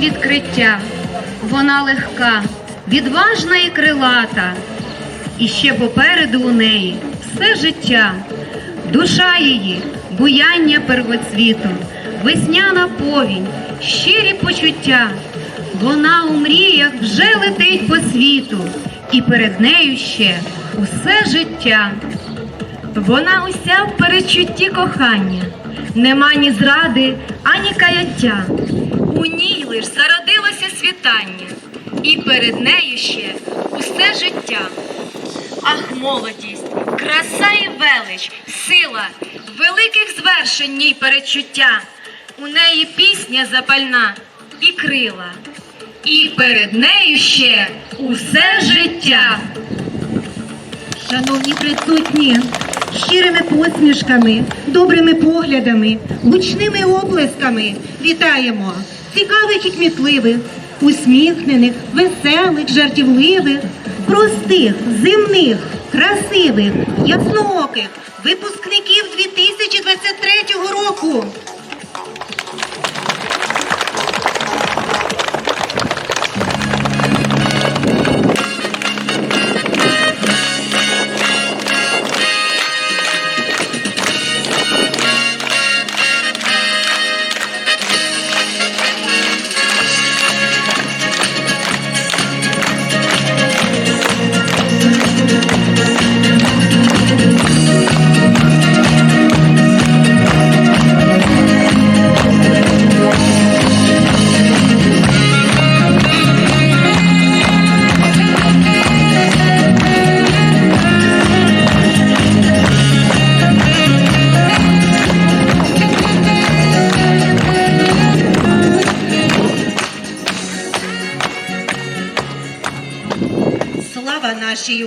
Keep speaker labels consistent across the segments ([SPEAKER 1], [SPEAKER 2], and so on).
[SPEAKER 1] відкриття. Вона легка, відважна і крилата. І ще попереду у неї все життя, душа її, буяння первоцвіту, весняна повінь, щирі почуття. Вона у мріях вже летить по світу, і перед нею ще усе життя. Вона уся в перечутті кохання, нема ні зради, ані каяття. У ній лиш зародилося світання, і перед нею ще усе життя. Ах, молодість, краса і велич, сила, великих звершень ній перечуття. У неї пісня запальна і крила, і перед нею ще усе життя.
[SPEAKER 2] Шановні присутні, щирими посмішками, добрими поглядами, гучними оплесками вітаємо цікавих і кмітливих, усміхнених, веселих, жартівливих, простих, земних, красивих, яснооких випускників 2023 року.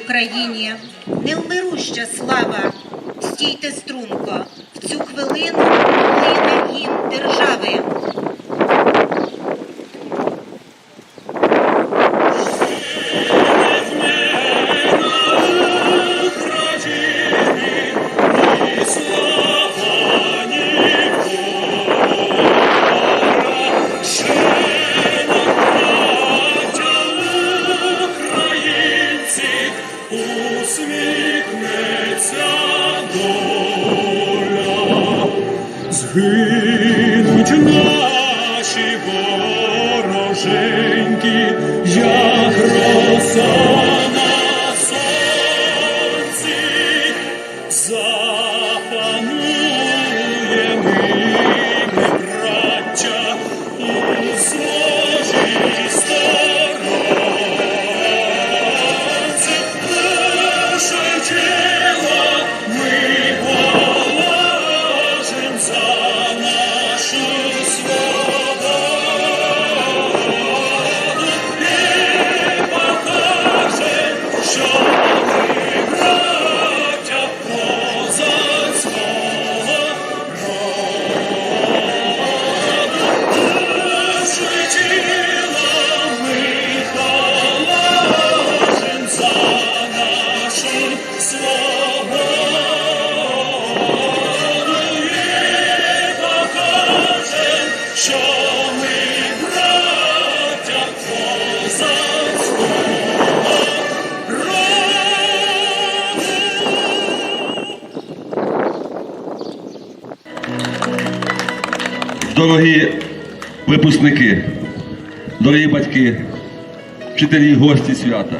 [SPEAKER 2] Україні, невмируща слава, стійте струнко, в цю хвилину плине гімн держави.
[SPEAKER 3] Наші вороженьки, як роса
[SPEAKER 4] Дорогі випускники, дорогі батьки, вчителі і гості свята.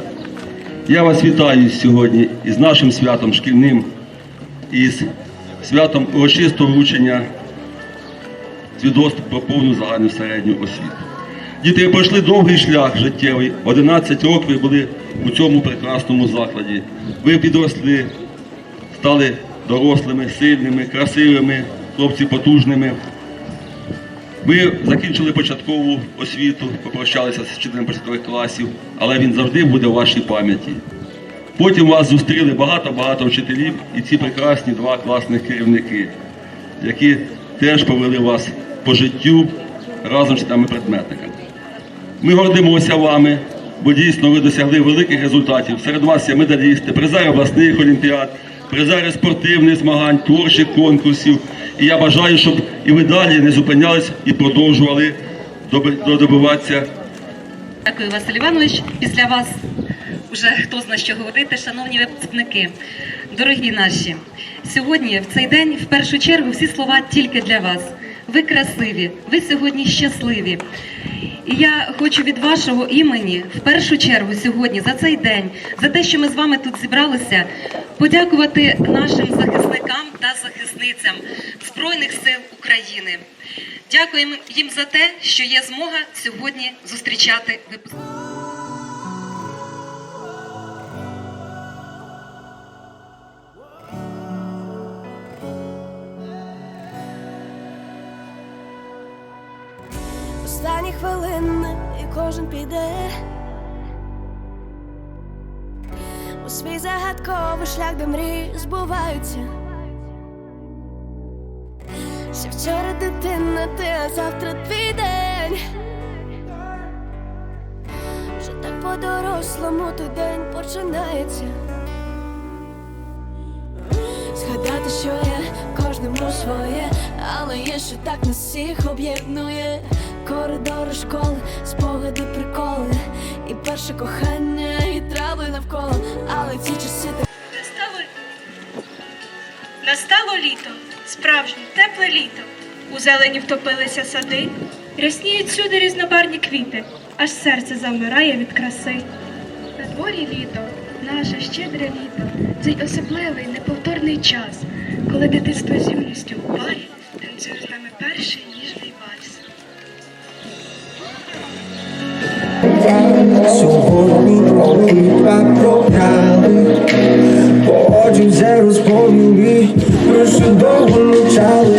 [SPEAKER 4] Я вас вітаю сьогодні із нашим святом шкільним, із святом урочистого вручення свідоцтв про повну загальну середню освіту. Діти пройшли довгий шлях життєвий. 11 років ви були у цьому прекрасному закладі. Ви підросли, стали дорослими, сильними, красивими, хлопці потужними. Ви закінчили початкову освіту, попрощалися з вчителем початкових класів, але він завжди буде у вашій пам'яті. Потім вас зустріли багато-багато вчителів і ці прекрасні два класних керівники, які теж повели вас по життю разом з тими предметниками. Ми гордимося вами, бо дійсно ви досягли великих результатів. Серед вас є медалісти, призери обласних олімпіад, призери спортивних змагань, творчих конкурсів. І я бажаю, щоб і ви далі не зупинялись і продовжували доби- додобиватися
[SPEAKER 5] Дякую, Василь Іванович. Після вас вже хто зна що говорити, шановні випускники, дорогі наші. Сьогодні, в цей день, в першу чергу, всі слова тільки для вас. Ви красиві, ви сьогодні щасливі. І я хочу від вашого імені, в першу чергу, сьогодні, за цей день, за те, що ми з вами тут зібралися, подякувати нашим захисникам та захисницям Збройних сил України. Дякуємо їм за те, що є змога сьогодні зустрічати випускників.
[SPEAKER 6] Останні хвилини і кожен піде свій загадковий шлях, де мрії збуваються. Ще вчора дитина, ти, а завтра твій день. Вже так по-дорослому той день починається. Згадати, що є кожному своє, але є, що так нас всіх об'єднує. Коридори школи, спогади, приколи, і перше кохання, і трави навколо, але ці часи.
[SPEAKER 7] Настало... Настало літо, справжнє, тепле літо. У зелені втопилися сади, рясніють всюди різнобарні квіти, аж серце завмирає від краси. На дворі літо, наше щедре літо, цей особливий, неповторний час, коли дитинство з юністю у парі танцює з нами перший
[SPEAKER 8] Сьогодні роки так програли Потім все розповіли Ми ще довго мовчали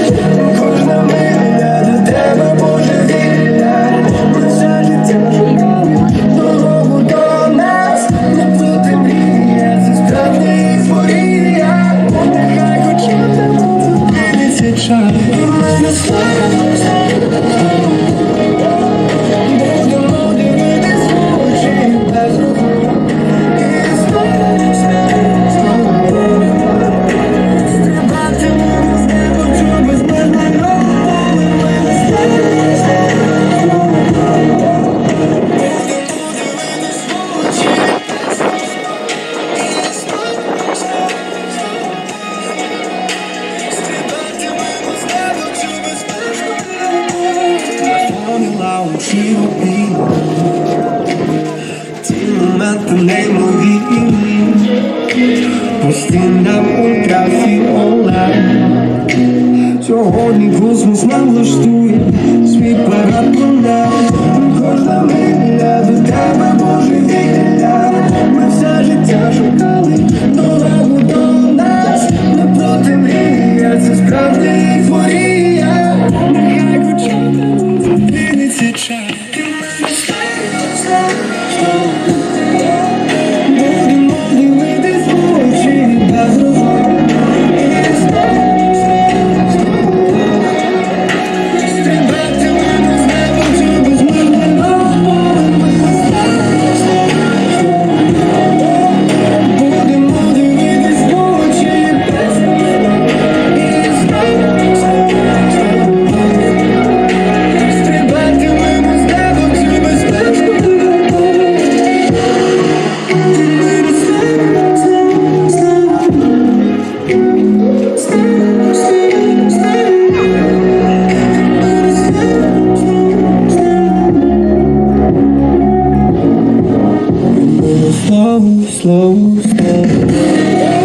[SPEAKER 8] slow, slow.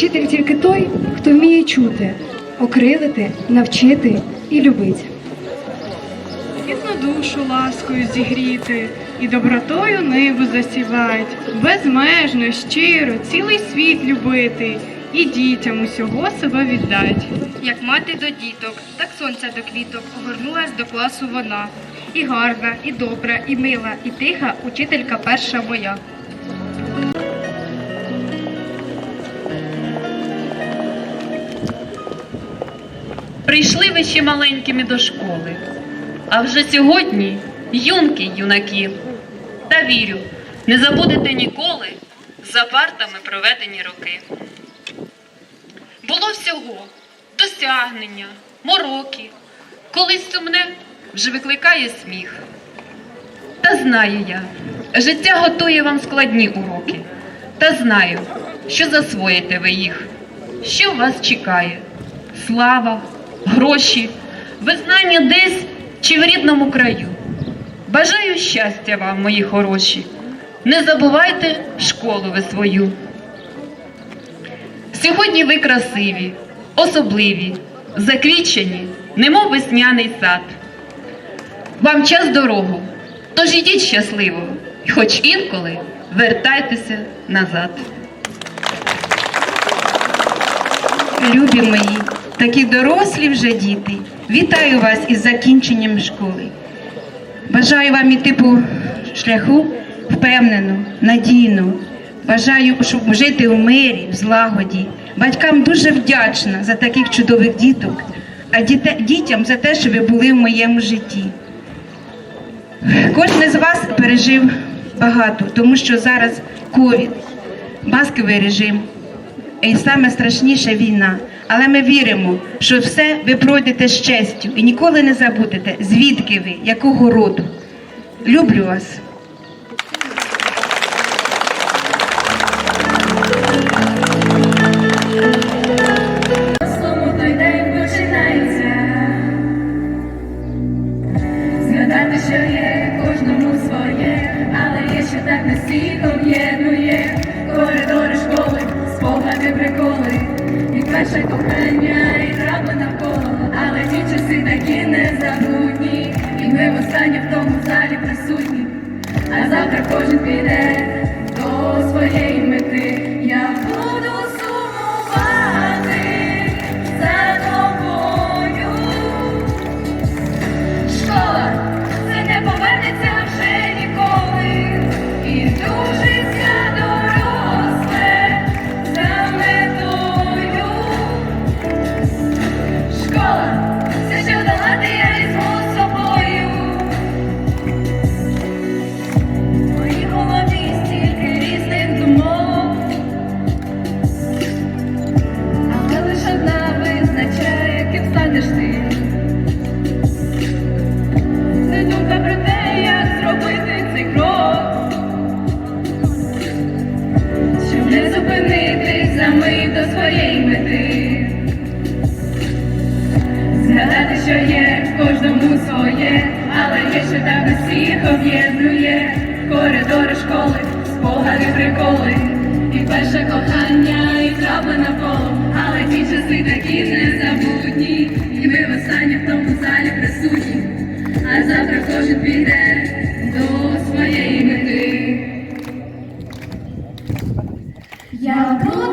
[SPEAKER 9] Учитель тільки той, хто вміє чути, окрилити, навчити і любити.
[SPEAKER 10] Рідну душу ласкою зігріти і добротою небо засівать, безмежно, щиро, цілий світ любити і дітям усього себе віддать. Як мати до діток, так сонця до квіток повернулась до класу вона. І гарна, і добра, і мила, і тиха учителька перша моя.
[SPEAKER 11] Прийшли ви ще маленькими до школи, а вже сьогодні юнки юнаки. Та вірю, не забудете ніколи за партами проведені роки. Було всього досягнення, мороки, колись сумне вже викликає сміх. Та знаю я, життя готує вам складні уроки, та знаю, що засвоїте ви їх, що вас чекає слава, гроші, визнання десь чи в рідному краю. Бажаю щастя вам, мої хороші. Не забувайте школу ви свою. Сьогодні ви красиві, особливі, заквічені, немов весняний сад. Вам час дорогу, тож ідіть щасливо, і хоч інколи вертайтеся назад.
[SPEAKER 12] Любі мої, такі дорослі вже діти. Вітаю вас із закінченням школи. Бажаю вам іти по шляху впевнено, надійно. Бажаю, щоб жити в мирі, в злагоді. Батькам дуже вдячна за таких чудових діток, а діте- дітям за те, що ви були в моєму житті. Кожен з вас пережив багато, тому що зараз ковід, масковий режим, і саме страшніше війна. Але ми віримо, що все ви пройдете з честю і ніколи не забудете, звідки ви, якого роду. Люблю вас.
[SPEAKER 13] Що є кожному своє, але є, що так нас всіх об'єднує. Коридори школи, спогади, приколи, перше кохання, і травма навколо, але ті часи такі незабутні, і ми востаннє в тому залі присутні. А завтра кожен піде до своєї що так всіх об'єднує. Коридори школи, спогади, приколи, і перше кохання, і травма навколо, але ті часи такі незабутні, і ми востаннє в тому залі присутні, а завтра кожен піде до своєї мети. Я буду